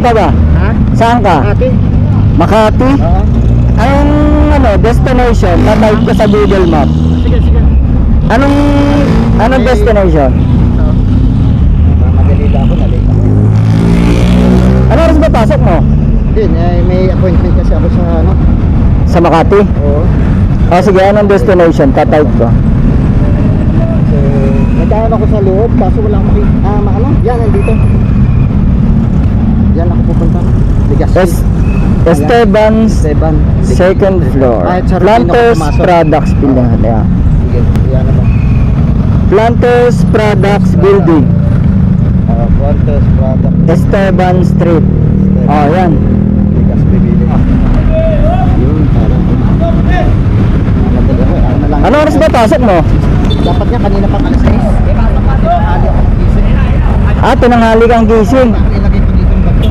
Saan ka ba? Ha? Saan ka? Ate? Makati? Oo. Anong ano, destination? Tatype ko sa Google Map. Sige, sige. Anong anong destination? Mamadali lang ako, nalate ako. Ano oras ba pasok mo? Hindi, may, may appointment kasi ako sa ano. Sa Makati? Oo. O sige, anong destination? Tatype ko. So, nagdaan ako sa loob, kaso wala akong maki... Ah, ma- ano? Yan, nandito. Yan ako pupunta. Bigas. Es Esteban's Seven. second floor. Rufino Planters. Products Building. Yeah. Sige, yan naman. Planters Products Building. Uh, Quarters, product. Esteban Street. Oh, yan. Bigas, bibili. Yun, parang. Ano oras ba pasok mo? Dapat nga kanina pang alas 6. Eh, nakakali ako ng gising. Ah, tinanghali kang gising. Bakit ilagay ko dito yung bag ko?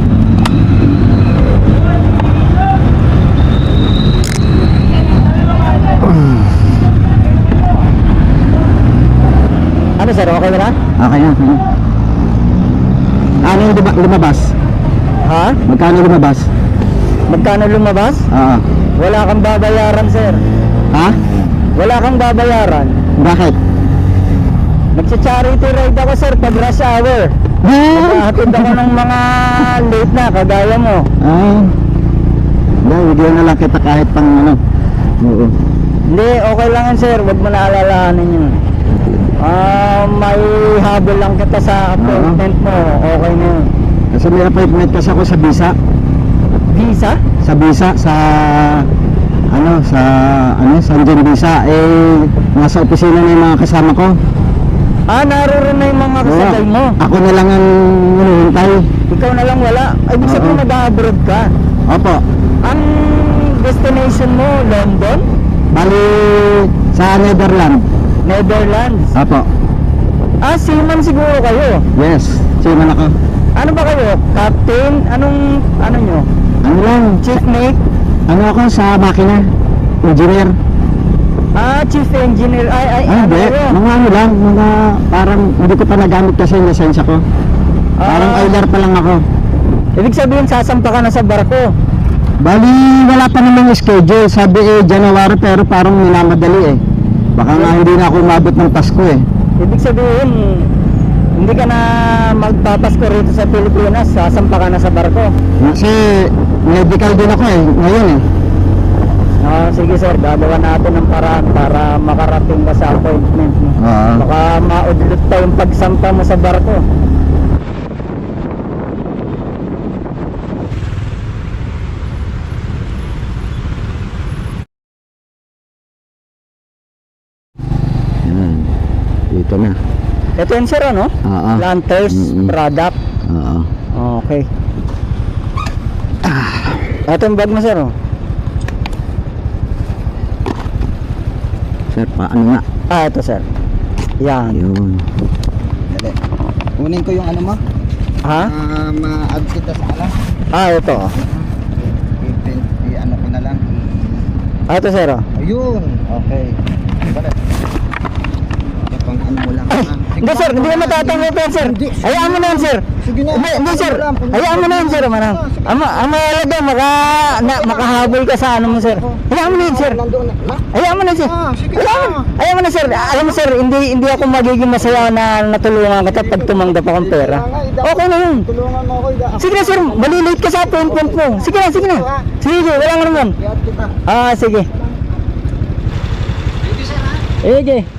Ano sir, okay na? Okay na, okay. Ano yung luma- lumabas? Ha? Magkano lumabas? Magkano lumabas? Oo. Wala kang babayaran sir. Ha? Wala kang babayaran. Bakit? Magsa-charity ride ako sir pag rush hour. Maghahatid ako ng mga late na, kagaya mo. Ah. Hindi, bigyan na lang kita kahit pang ano. Oo. Hindi, okay lang yan sir, wag mo na alalahanin yun. Ah, may habol lang kita sa appointment mo, okay na yun. Kasi may appointment kasi ako sa Bisa. Visa? Sa Bisa, sa ano, sa ano, San John Bisa. Eh, nasa opisina na yung mga kasama ko. Ah, naroon na yung mga kasabay mo. Ako na lang ang hinihintay. Ikaw na lang wala. Ay, ibig sabihin Oo. nag-abroad ka. Opo. Ang destination mo, London? Bali, sa Netherlands. Netherlands? Opo. Ah, seaman siguro kayo. Yes, siman ako. Ano ba kayo? Captain? Anong, ano nyo? Ano lang, Chief mate? ano ako sa makina. Engineer. Ah, chief engineer. Ay, ay, Ay, ano hindi. kayo? Mga ano lang, mga parang hindi ko pa nagamit kasi yung lisensya ko. Parang Ah. oiler pa lang ako. Ibig sabihin, sasampa ka na sa barko. Bali, wala pa namang schedule. Sabi eh, January pero parang minamadali eh. Baka nga hindi na ako umabot ng Pasko eh. Ibig sabihin, hindi ka na magpapasko rito sa Pilipinas, sasampa ka na sa barko. Kasi medical din ako eh, ngayon eh. Ah, sige sir, gagawa natin ng paraan para makarating ka sa appointment mo. Oo. Baka maudlot pa yung pagsampa mo sa barko. Dito na. Ito yun sir, ano? Oo. Planters Mm-mm. product. Oo. Okay. Ah. Ito yung bag mo sir, oh. Sir, paano nga? Ah, ito sir. Yan. Yun. Dali. Kunin ko yung ano mo. Ha? Ah, ma-add kita sa ala. Ah, ito. oh. I-ano ko na lang. Ah, ito sir, oh. Ayun. Okay. Balik. Pang ano mo lang. Hindi sir, hindi ko matatanggap yan sir. Hayaan mo na yan sir. Sige na. Hindi, sir. Hayaan mo na yan sir. Manang. Ama, ang mahalaga, maka, na, makahabol ka sa ano mo sir. Hayaan mo na yan sir. Hayaan mo na sir. Ah, Hayaan mo. na. Hayaan mo na sir. Alam mo sir, hindi hindi ako magiging masaya na natulungan kita pag tumanggap akong pera. Okay na yun. Tulungan mo ako. Sige na sir, malilate ka sa appointment mo. Sige na, sige na. Sige, wala nga naman. Ah, sige. Sige.